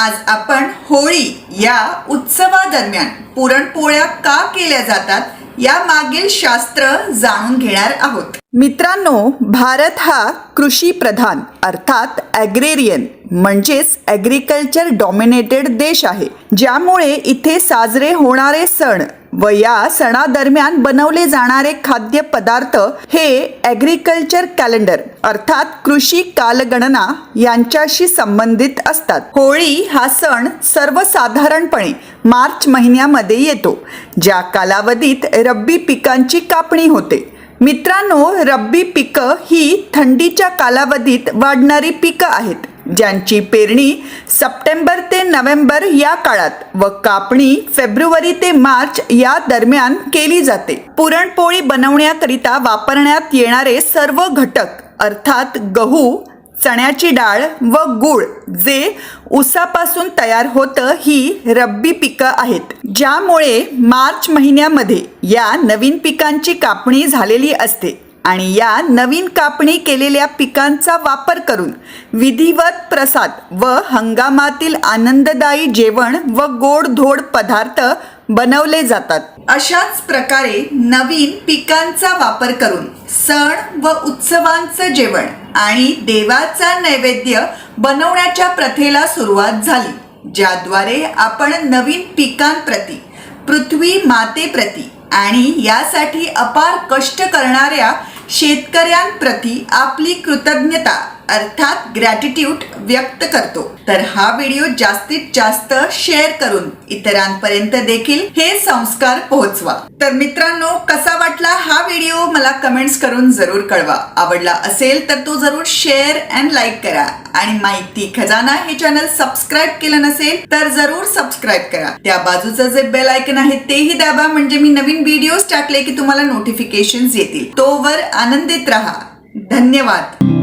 आज आपण होळी या उत्सवादरम्यान पुरणपोळ्या का केल्या जातात या मागील शास्त्र जाणून घेणार आहोत. मित्रांनो भारत हा कृषी प्रधान अर्थात ॲग्रेरियन म्हणजेच ॲग्रिकल्चर डॉमिनेटेड देश आहे ज्यामुळे इथे साजरे होणारे सण व या सणादरम्यान बनवले जाणारे खाद्यपदार्थ हे ॲग्रिकल्चर कॅलेंडर अर्थात कृषी कालगणना यांच्याशी संबंधित असतात. होळी हा सण सर्वसाधारणपणे मार्च महिन्यामध्ये येतो ज्या कालावधीत रब्बी पिकांची कापणी होते. मित्रांनो रब्बी पिकं ही थंडीच्या कालावधीत वाढणारी पिकं आहेत ज्यांची पेरणी सप्टेंबर ते नोव्हेंबर या काळात व कापणी फेब्रुवारी ते मार्च या दरम्यान केली जाते. पुरणपोळी बनवण्याकरिता वापरण्यात येणारे सर्व घटक अर्थात गहू चण्याची डाळ व गूळ जे उसापासून तयार होतं ही रब्बी पिकं आहेत. ज्यामुळे मार्च महिन्यामध्ये या नवीन पिकांची कापणी झालेली असते. आणि या नवीन कापणी केलेल्या पिकांचा वापर करून विधिवत प्रसाद व हंगामातील आनंददायी जेवण व गोडधोड पदार्थ बनवले जातात. अशाच प्रकारे नवीन पिकांचा वापर करून सण व उत्सवांचं जेवण आणि देवाचा नैवेद्य बनवण्याच्या प्रथेला सुरुवात झाली ज्याद्वारे आपण नवीन पिकांप्रती पृथ्वी मातेप्रती आणि यासाठी अपार कष्ट करणाऱ्या शेतकऱ्यांप्रती आपली कृतज्ञता. अर्थात ग्रॅटिट्यूड व्यक्त करतो. तर हा व्हिडिओ जास्तीत जास्त शेअर करून इतरांपर्यंत देखील हे संस्कार पोहोचवा. तर मित्रांनो कसा वाटला हा व्हिडिओ मला कमेंट्स करून जरूर कळवा. आवडला असेल तर तो जरूर शेअर अँड लाईक करा. आणि माहिती खजाना हे चॅनल सबस्क्राईब केलं नसेल तर जरूर सबस्क्राईब करा. त्या बाजूचं जे बेल आयकन आहे तेही दाबा. म्हणजे मी नवीन व्हिडिओज टाकले की तुम्हाला नोटिफिकेशन येतील. तोवर आनंदित राहा. धन्यवाद.